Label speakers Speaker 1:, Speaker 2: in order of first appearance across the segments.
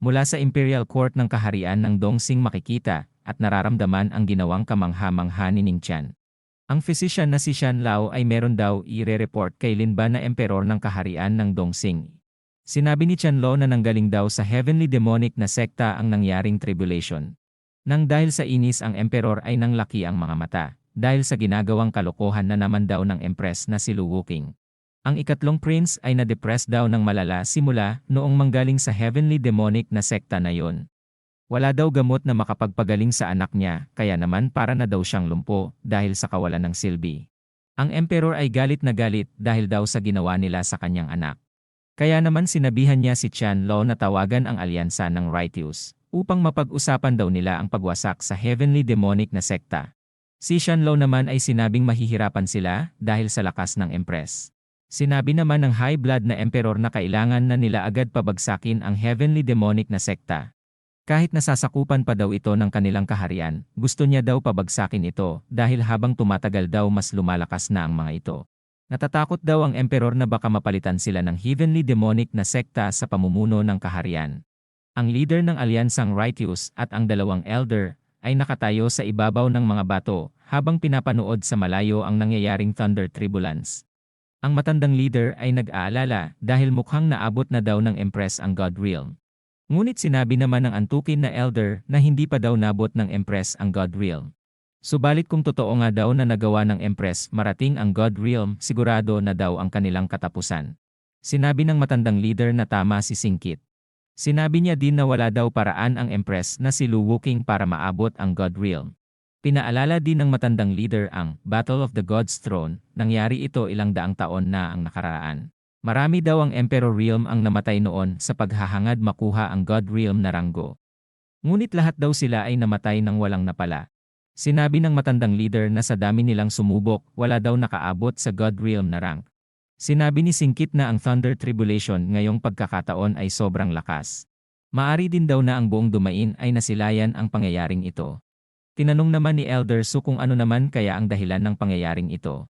Speaker 1: Mula sa Imperial Court ng Kaharian ng Dongxing makikita at nararamdaman ang ginawang kamangha-mangha ni Ning Tian. Ang physician na si Shan Lao ay meron daw i-report kay Linba na emperor ng kaharian ng Dongxing. Sinabi ni Chan Lo na nanggaling daw sa heavenly demonic na sekta ang nangyaring tribulation. Nang dahil sa inis ang emperor ay nanglaki ang mga mata, dahil sa ginagawang kalokohan na naman daw ng empress na si Lu Wuking. Ang ikatlong prince ay na-depress daw ng malala simula noong manggaling sa heavenly demonic na sekta na yon. Wala daw gamot na makapagpagaling sa anak niya, kaya naman para na daw siyang lumpo dahil sa kawalan ng silbi. Ang emperor ay galit na galit dahil daw sa ginawa nila sa kanyang anak. Kaya naman sinabihan niya si Chan Lo na tawagan ang alyansa ng Righteous upang mapag-usapan daw nila ang pagwasak sa heavenly demonic na sekta. Si Shan Lo naman ay sinabing mahihirapan sila dahil sa lakas ng empress. Sinabi naman ng high blood na emperor na kailangan na nila agad pabagsakin ang heavenly demonic na sekta. Kahit nasasakupan pa daw ito ng kanilang kaharian, gusto niya daw pabagsakin ito dahil habang tumatagal daw mas lumalakas na ang mga ito. Natatakot daw ang emperor na baka mapalitan sila ng heavenly demonic na sekta sa pamumuno ng kaharian. Ang leader ng alyansang Righteous at ang dalawang elder ay nakatayo sa ibabaw ng mga bato habang pinapanood sa malayo ang nangyayaring Thunder Tribulance. Ang matandang leader ay nag-aalala dahil mukhang naabot na daw ng Empress ang God Realm. Ngunit sinabi naman ng antukin na elder na hindi pa daw nabot ng Empress ang God Realm. Subalit kung totoo nga daw na nagawa ng Empress marating ang God Realm, sigurado na daw ang kanilang katapusan. Sinabi ng matandang leader na tama si Singkit. Sinabi niya din na wala daw paraan ang Empress na si Lu Wuking para maabot ang God Realm. Pinaalala din ng matandang leader ang Battle of the God's Throne, nangyari ito ilang daang taon na ang nakaraan. Marami daw ang Emperor Realm ang namatay noon sa paghahangad makuha ang God Realm na ranggo. Ngunit lahat daw sila ay namatay ng walang napala. Sinabi ng matandang leader na sa dami nilang sumubok, wala daw nakaabot sa God Realm na rank. Sinabi ni Singkit na ang Thunder Tribulation ngayong pagkakataon ay sobrang lakas. Maari din daw na ang buong dumain ay nasilayan ang pangyayaring ito. Tinanong naman ni Elder Su kung ano naman kaya ang dahilan ng pangyayaring ito.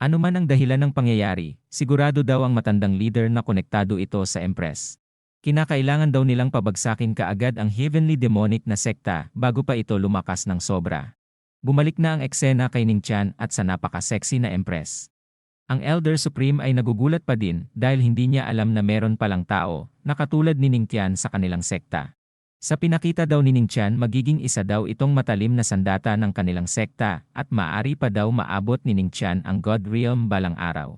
Speaker 1: Ano man ang dahilan ng pangyayari, sigurado daw ang matandang leader na konektado ito sa Empress. Kinakailangan daw nilang pabagsakin kaagad ang heavenly demonic na sekta bago pa ito lumakas ng sobra. Bumalik na ang eksena kay Ning Chan at sa napaka-sexy na Empress. Ang Elder Supreme ay nagugulat pa din dahil hindi niya alam na meron palang tao na katulad ni Ning Tian sa kanilang sekta. Sa pinakita daw ni Ning Chan magiging isa daw itong matalim na sandata ng kanilang sekta at maaari pa daw maabot ni Ning Chan ang God Realm balang araw.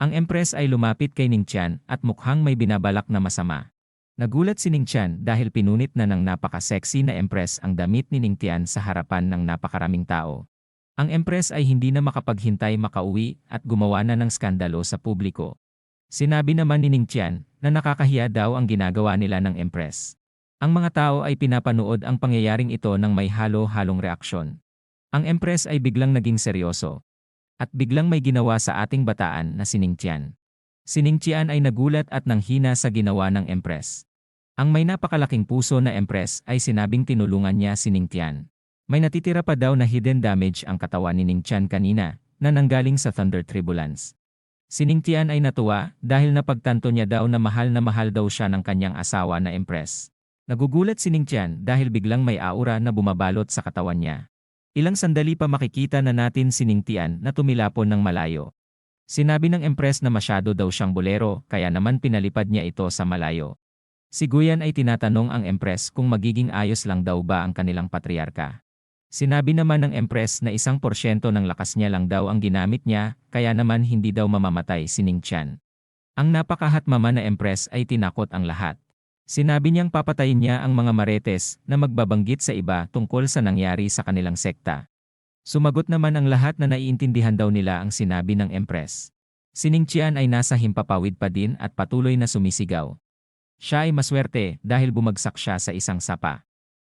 Speaker 1: Ang Empress ay lumapit kay Ning Chan at mukhang may binabalak na masama. Nagulat si Ning Chan dahil pinunit na ng napaka-sexy na Empress ang damit ni Ning Tian sa harapan ng napakaraming tao. Ang Empress ay hindi na makapaghintay makauwi at gumawa na ng skandalo sa publiko. Sinabi naman ni Ning Tian na nakakahiya daw ang ginagawa nila ng Empress. Ang mga tao ay pinapanood ang pangyayaring ito ng may halo-halong reaksyon. Ang Empress ay biglang naging seryoso. At biglang may ginawa sa ating bataan na si Ning Tian. Si Ning Tian ay nagulat at nanghina sa ginawa ng Empress. Ang may napakalaking puso na Empress ay sinabing tinulungan niya si Ning Tian. May natitira pa daw na hidden damage ang katawan ni Ning Tian kanina na nanggaling sa Thunder Tribulance. Si Ning Tian ay natuwa dahil napagtanto niya daw na mahal na mahal daw siya ng kanyang asawa na Empress. Nagugulat si Ning Tian dahil biglang may aura na bumabalot sa katawan niya. Ilang sandali pa makikita na natin si Ning Tian na tumilapon ng malayo. Sinabi ng Empress na masyado daw siyang bolero kaya naman pinalipad niya ito sa malayo. Si Guyan ay tinatanong ang Empress kung magiging ayos lang daw ba ang kanilang patriarka. Sinabi naman ng Empress na isang porsyento ng lakas niya lang daw ang ginamit niya, kaya naman hindi daw mamamatay si Ning Tian. Ang napakahatmama na Empress ay tinakot ang lahat. Sinabi niyang papatayin niya ang mga maretes na magbabanggit sa iba tungkol sa nangyari sa kanilang sekta. Sumagot naman ang lahat na naiintindihan daw nila ang sinabi ng Empress. Si Ning Qian ay nasa himpapawid pa din at patuloy na sumisigaw. Siya ay maswerte dahil bumagsak siya sa isang sapa.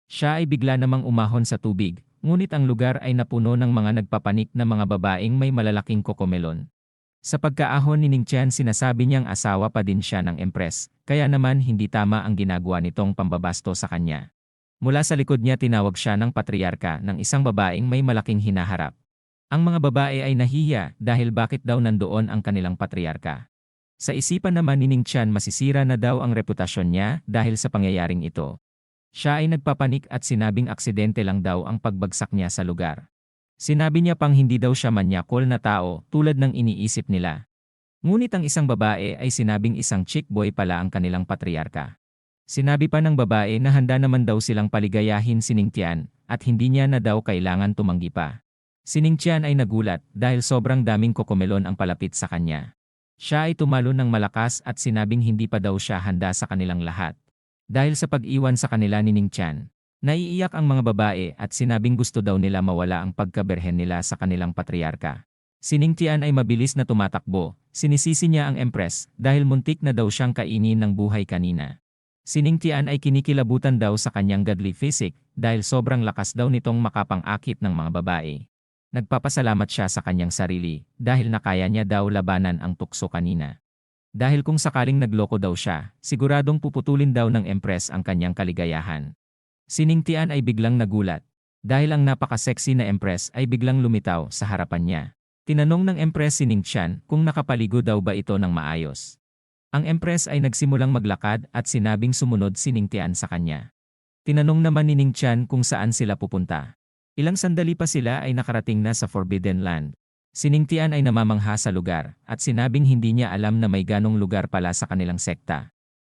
Speaker 1: Siya ay bigla namang umahon sa tubig, ngunit ang lugar ay napuno ng mga nagpapanik na mga babaeng may malalaking kokomelon. Sa pagkaahon ni Ning Chen sinasabi niyang asawa pa din siya ng Empress, kaya naman hindi tama ang ginagawa nitong pambabasto sa kanya. Mula sa likod niya tinawag siya ng patriarka ng isang babaeng may malaking hinaharap. Ang mga babae ay nahihiya dahil bakit daw nandoon ang kanilang patriarka. Sa isipan naman ni Ning Chan masisira na daw ang reputasyon niya dahil sa pangyayaring ito. Siya ay nagpapanik at sinabing aksidente lang daw ang pagbagsak niya sa lugar. Sinabi niya pang hindi daw siya manyakol na tao tulad ng iniisip nila. Ngunit ang isang babae ay sinabing isang chick boy pala ang kanilang patriarka. Sinabi pa ng babae na handa naman daw silang paligayahin si Ning Tian at hindi niya na daw kailangan tumanggi pa. Si Ning Tian ay nagulat dahil sobrang daming kokomelon ang palapit sa kanya. Siya ay tumalo ng malakas at sinabing hindi pa daw siya handa sa kanilang lahat. Dahil sa pag-iwan sa kanila ni Ning Tian, naiiyak ang mga babae at sinabing gusto daw nila mawala ang pagkaberhen nila sa kanilang patriarka. Si Ning Tian ay mabilis na tumatakbo, sinisisi niya ang empress dahil muntik na daw siyang kainin ng buhay kanina. Si Ning Tian ay kinikilabutan daw sa kanyang godly physique dahil sobrang lakas daw nitong makapang-akit ng mga babae. Nagpapasalamat siya sa kanyang sarili dahil nakaya niya daw labanan ang tukso kanina. Dahil kung sakaling nagloko daw siya, siguradong puputulin daw ng empress ang kanyang kaligayahan. Siningtian ay biglang nagulat. Dahil ang napaka-sexy na empress ay biglang lumitaw sa harapan niya. Tinanong ng empress si Ning Tian kung nakapaligo daw ba ito ng maayos. Ang empress ay nagsimulang maglakad at sinabing sumunod si Ning Tian sa kanya. Tinanong naman ni Ning Tian kung saan sila pupunta. Ilang sandali pa sila ay nakarating na sa Forbidden Land. Siningtian ay namamangha sa lugar at sinabing hindi niya alam na may ganong lugar pala sa kanilang sekta.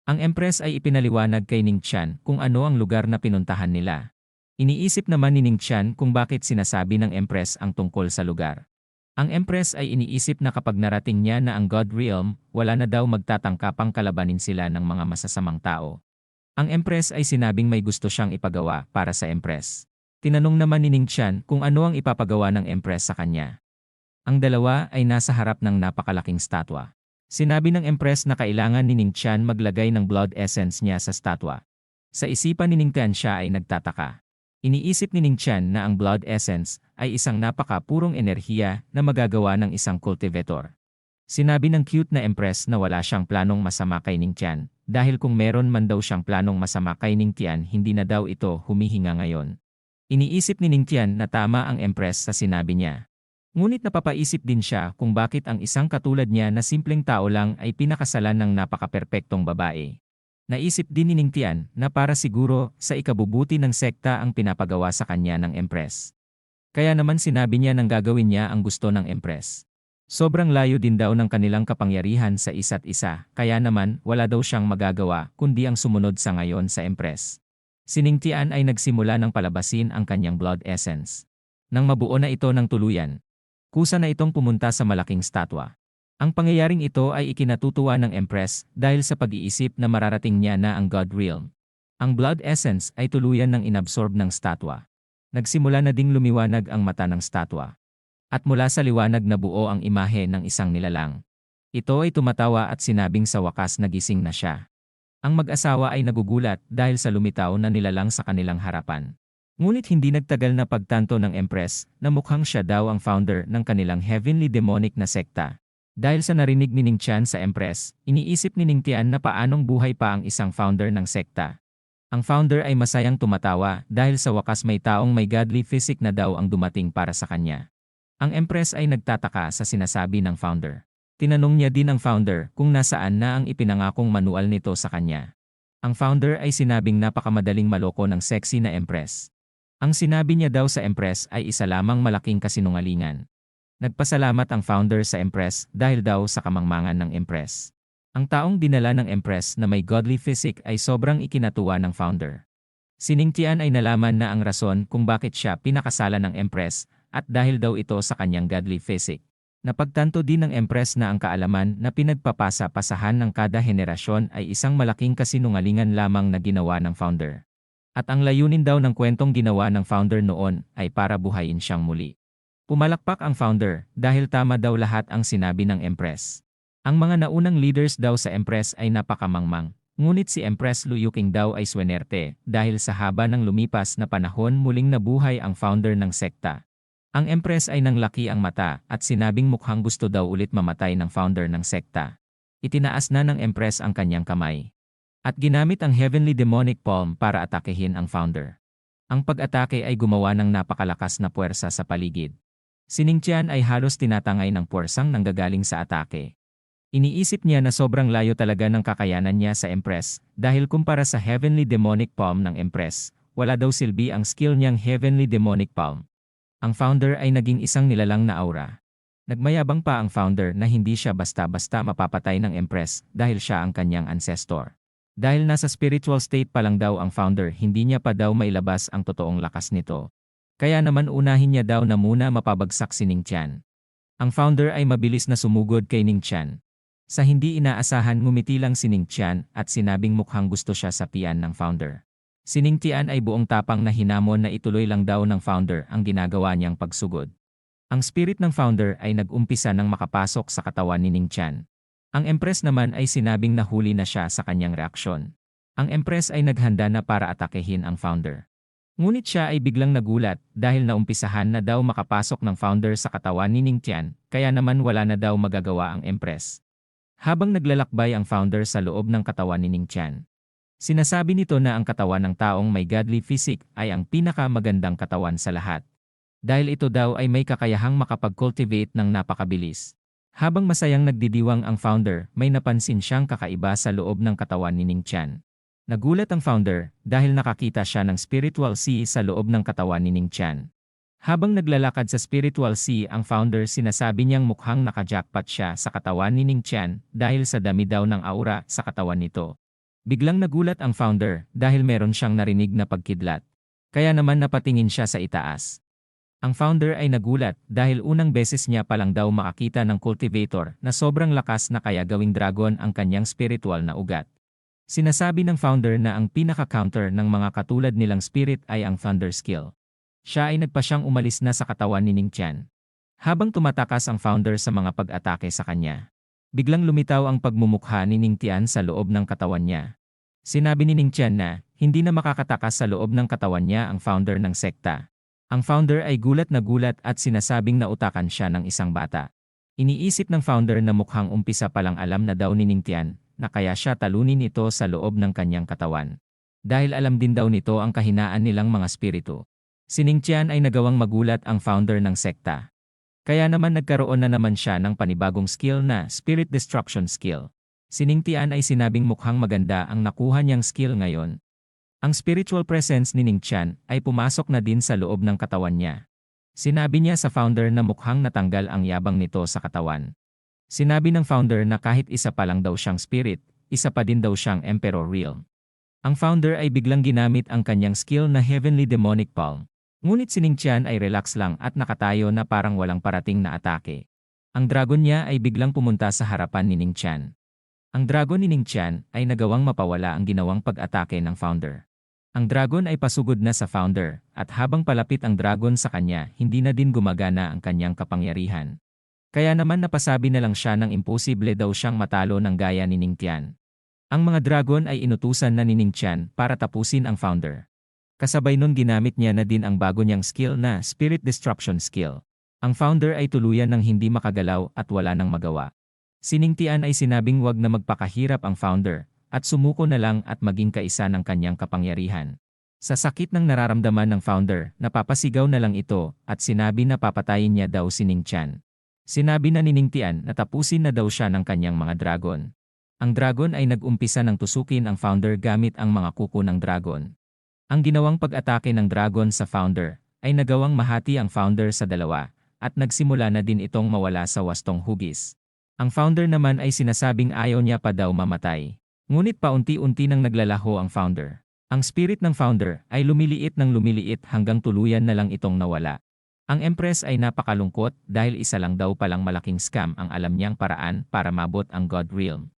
Speaker 1: Ang Empress ay ipinaliwanag kay Ning Chan kung ano ang lugar na pinuntahan nila. Iniisip naman ni Ning Chan kung bakit sinasabi ng Empress ang tungkol sa lugar. Ang Empress ay iniisip na kapag narating niya na ang God Realm, wala na daw magtatangkapang kalabanin sila ng mga masasamang tao. Ang Empress ay sinabing may gusto siyang ipagawa para sa Empress. Tinanong naman ni Ning Chan kung ano ang ipapagawa ng Empress sa kanya. Ang dalawa ay nasa harap ng napakalaking statwa. Sinabi ng Empress na kailangan ni Ning Chan maglagay ng blood essence niya sa statwa. Sa isipan ni Ning Tian siya ay nagtataka. Iniisip ni Ning Chan na ang blood essence ay isang napaka-purong enerhiya na magagawa ng isang cultivator. Sinabi ng cute na Empress na wala siyang planong masama kay Ning Tian, dahil kung meron man daw siyang planong masama kay Ning Tian hindi na daw ito humihinga ngayon. Iniisip ni Ning Tian na tama ang Empress sa sinabi niya. Ngunit napapaisip din siya kung bakit ang isang katulad niya na simpleng tao lang ay pinakasalan ng napakaperpektong babae. Naisip din ni Ning Tian na para siguro sa ikabubuti ng sekta ang pinapagawa sa kanya ng Empress. Kaya naman sinabi niya nang gagawin niya ang gusto ng Empress. Sobrang layo din daw ng kanilang kapangyarihan sa isa't isa, kaya naman wala daw siyang magagawa kundi ang sumunod sa ngayon sa Empress. Siningtian ay nagsimula ng palabasin ang kanyang blood essence. Nang mabuo na ito ng tuluyan, kusa na itong pumunta sa malaking statwa. Ang pangyayaring ito ay ikinatutuwa ng Empress dahil sa pag-iisip na mararating niya na ang God Realm. Ang blood essence ay tuluyan ng inabsorb ng statwa. Nagsimula na ding lumiwanag ang mata ng statwa. At mula sa liwanag na buo ang imahe ng isang nilalang. Ito ay tumatawa at sinabing sa wakas nagising na siya. Ang mag-asawa ay nagugulat dahil sa lumitaw na nilalang sa kanilang harapan. Ngunit hindi nagtagal na pagtanto ng Empress na mukhang siya daw ang founder ng kanilang heavenly demonic na sekta. Dahil sa narinig ni Ning Chan sa Empress, iniisip ni Ning Tian na paanong buhay pa ang isang founder ng sekta. Ang founder ay masayang tumatawa dahil sa wakas may taong may godly physique na daw ang dumating para sa kanya. Ang Empress ay nagtataka sa sinasabi ng founder. Tinanong niya din ang founder kung nasaan na ang ipinangakong manual nito sa kanya. Ang founder ay sinabing napakamadaling maloko ng sexy na empress. Ang sinabi niya daw sa empress ay isa lamang malaking kasinungalingan. Nagpasalamat ang founder sa empress dahil daw sa kamangmangan ng empress. Ang taong dinala ng empress na may godly physique ay sobrang ikinatuwa ng founder. Siningtian ay nalaman na ang rason kung bakit siya pinakasala ng empress at dahil daw ito sa kanyang godly physique. Napagtanto din ng Empress na ang kaalaman na pinagpapasa-pasahan ng kada henerasyon ay isang malaking kasinungalingan lamang na ginawa ng founder. At ang layunin daw ng kwentong ginawa ng founder noon ay para buhayin siyang muli. Pumalakpak ang founder dahil tama daw lahat ang sinabi ng Empress. Ang mga naunang leaders daw sa Empress ay napakamangmang, ngunit si Empress Luyuking daw ay swenerte dahil sa haba ng lumipas na panahon muling nabuhay ang founder ng sekta. Ang Empress ay nanglaki ang mata at sinabing mukhang gusto daw ulit mamatay ng founder ng sekta. Itinaas na ng Empress ang kanyang kamay. At ginamit ang Heavenly Demonic Palm para atakehin ang founder. Ang pag-atake ay gumawa ng napakalakas na puwersa sa paligid. Si Ning Tian ay halos tinatangay ng puwersang nanggagaling sa atake. Iniisip niya na sobrang layo talaga ng kakayanan niya sa Empress, dahil kumpara sa Heavenly Demonic Palm ng Empress, wala daw silbi ang skill niyang Heavenly Demonic Palm. Ang founder ay naging isang nilalang na aura. Nagmayabang pa ang founder na hindi siya basta-basta mapapatay ng Empress dahil siya ang kanyang ancestor. Dahil nasa spiritual state pa lang daw ang founder, hindi niya pa daw mailabas ang totoong lakas nito. Kaya naman unahin niya daw na muna mapabagsak si Ning Tian. Ang founder ay mabilis na sumugod kay Ning Tian. Sa hindi inaasahan ngumiti lang si Ning Tian at sinabing mukhang gusto siya sa piyan ng founder. Si Ning Tian ay buong tapang na hinamon na ituloy lang daw ng founder ang ginagawa niyang pagsugod. Ang spirit ng founder ay nag-umpisa ng makapasok sa katawan ni Ning Tian. Ang Empress naman ay sinabing nahuli na siya sa kanyang reaksyon. Ang Empress ay naghanda na para atakehin ang founder. Ngunit siya ay biglang nagulat dahil naumpisahan na daw makapasok ng founder sa katawan ni Ning Tian, kaya naman wala na daw magagawa ang Empress. Habang naglalakbay ang founder sa loob ng katawan ni Ning Tian. Sinasabi nito na ang katawan ng taong may godly physique ay ang pinakamagandang katawan sa lahat. Dahil ito daw ay may kakayahang makapag-cultivate ng napakabilis. Habang masayang nagdidiwang ang founder, may napansin siyang kakaiba sa loob ng katawan ni Ning Tian. Nagulat ang founder dahil nakakita siya ng spiritual sea sa loob ng katawan ni Ning Tian. Habang naglalakad sa spiritual sea ang founder sinasabi niyang mukhang nakajackpot siya sa katawan ni Ning Tian dahil sa dami daw ng aura sa katawan nito. Biglang nagulat ang founder dahil meron siyang narinig na pagkidlat. Kaya naman napatingin siya sa itaas. Ang founder ay nagulat dahil unang beses niya palang daw makakita ng cultivator na sobrang lakas na kaya gawing dragon ang kanyang spiritual na ugat. Sinasabi ng founder na ang pinaka-counter ng mga katulad nilang spirit ay ang thunder skill. Siya ay nagpa siyang umalis na sa katawan ni Ning Tian. Habang tumatakas ang founder sa mga pag-atake sa kanya. Biglang lumitaw ang pagmumukha ni Ning Tian sa loob ng katawan niya. Sinabi ni Ning Tian na hindi na makakatakas sa loob ng katawan niya ang founder ng sekta. Ang founder ay gulat na gulat at sinasabing nautakan siya ng isang bata. Iniisip ng founder na mukhang umpisa palang alam na daw ni Ning Tian na kaya siya talunin ito sa loob ng kanyang katawan. Dahil alam din daw nito ang kahinaan nilang mga spirito. Si Ning Tian ay nagawang magulat ang founder ng sekta. Kaya naman nagkaroon na naman siya ng panibagong skill na Spirit Destruction Skill. Si Ning Tian ay sinabing mukhang maganda ang nakuha niyang skill ngayon. Ang spiritual presence ni Ning Tian ay pumasok na din sa loob ng katawan niya. Sinabi niya sa founder na mukhang natanggal ang yabang nito sa katawan. Sinabi ng founder na kahit isa pa lang daw siyang spirit, isa pa din daw siyang emperor real. Ang founder ay biglang ginamit ang kanyang skill na Heavenly Demonic Palm. Ngunit si Ning Tian ay relax lang at nakatayo na parang walang parating na atake. Ang dragon niya ay biglang pumunta sa harapan ni Ning Tian. Ang dragon ni Ning Tian ay nagawang mapawala ang ginawang pag-atake ng founder. Ang dragon ay pasugod na sa founder, at habang palapit ang dragon sa kanya, hindi na din gumagana ang kanyang kapangyarihan. Kaya naman napasabi na lang siya ng imposible daw siyang matalo ng gaya ni Ning Tian. Ang mga dragon ay inutusan na ni Ning Tian para tapusin ang founder. Kasabay nun ginamit niya na din ang bago niyang skill na Spirit Destruction Skill. Ang founder ay tuluyan ng hindi makagalaw at wala nang magawa. Siningtian ay sinabing wag na magpakahirap ang founder, at sumuko na lang at maging kaisa ng kanyang kapangyarihan. Sa sakit ng nararamdaman ng founder, napapasigaw na lang ito at sinabi na papatayin niya daw si Ning Chan. Sinabi na ni Ning Tian na tapusin na daw siya ng kanyang mga dragon. Ang dragon ay nag-umpisa ng tusukin ang founder gamit ang mga kuko ng dragon. Ang ginawang pag-atake ng dragon sa founder ay nagawang mahati ang founder sa dalawa at nagsimula na din itong mawala sa wastong hugis. Ang founder naman ay sinasabing ayaw niya pa daw mamatay. Ngunit paunti-unti nang naglalaho ang founder. Ang spirit ng founder ay lumiliit ng lumiliit hanggang tuluyan na lang itong nawala. Ang Empress ay napakalungkot dahil isa lang daw palang malaking scam ang alam niyang paraan para mabot ang God Realm.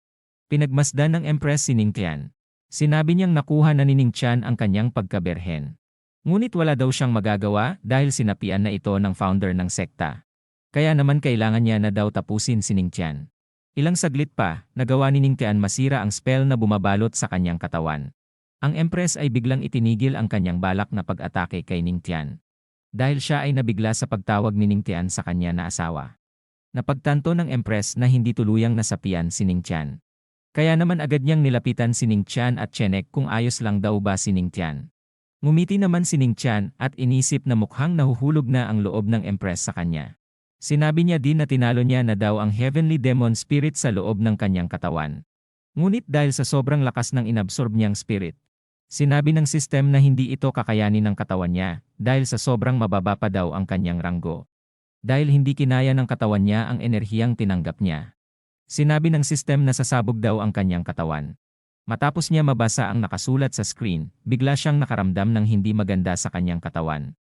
Speaker 1: Pinagmasdan ng Empress si Ning Tian Sinabi niyang nakuha na ni Ning Chan ang kanyang pagkaberhen. Ngunit wala daw siyang magagawa dahil sinapian na ito ng founder ng sekta. Kaya naman kailangan niya na daw tapusin si Ning Chan. Ilang saglit pa, nagawa ni Ning Tian masira ang spell na bumabalot sa kanyang katawan. Ang Empress ay biglang itinigil ang kanyang balak na pag-atake kay Ning Tian. Dahil siya ay nabigla sa pagtawag ni Ning Tian sa kanya na asawa. Napagtanto ng Empress na hindi tuluyang nasapian si Ning Tian. Kaya naman agad niyang nilapitan si Ning Tian at Chenek kung ayos lang daw ba si Ning Tian. Ngumiti naman si Ning Tian at inisip na mukhang nahuhulog na ang loob ng Empress sa kanya. Sinabi niya din na tinalo niya na daw ang heavenly demon spirit sa loob ng kanyang katawan. Ngunit dahil sa sobrang lakas ng inabsorb niyang spirit, sinabi ng system na hindi ito kakayanin ng katawan niya dahil sa sobrang mababa pa daw ang kanyang ranggo. Dahil hindi kinaya ng katawan niya ang enerhiyang tinanggap niya. Sinabi ng system na sasabog daw ang kanyang katawan. Matapos niya mabasa ang nakasulat sa screen, bigla siyang nakaramdam ng hindi maganda sa kanyang katawan.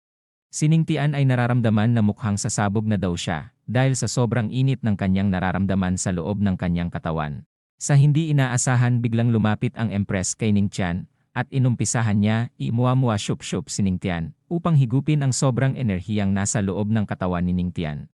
Speaker 1: Siningtian ay nararamdaman na mukhang sasabog na daw siya, dahil sa sobrang init ng kanyang nararamdaman sa loob ng kanyang katawan. Sa hindi inaasahan biglang lumapit ang Empress kay Ning Tian, at inumpisahan niya, imuamua syup-syup si Ning Tian, upang higupin ang sobrang enerhiyang nasa loob ng katawan ni Ning Tian.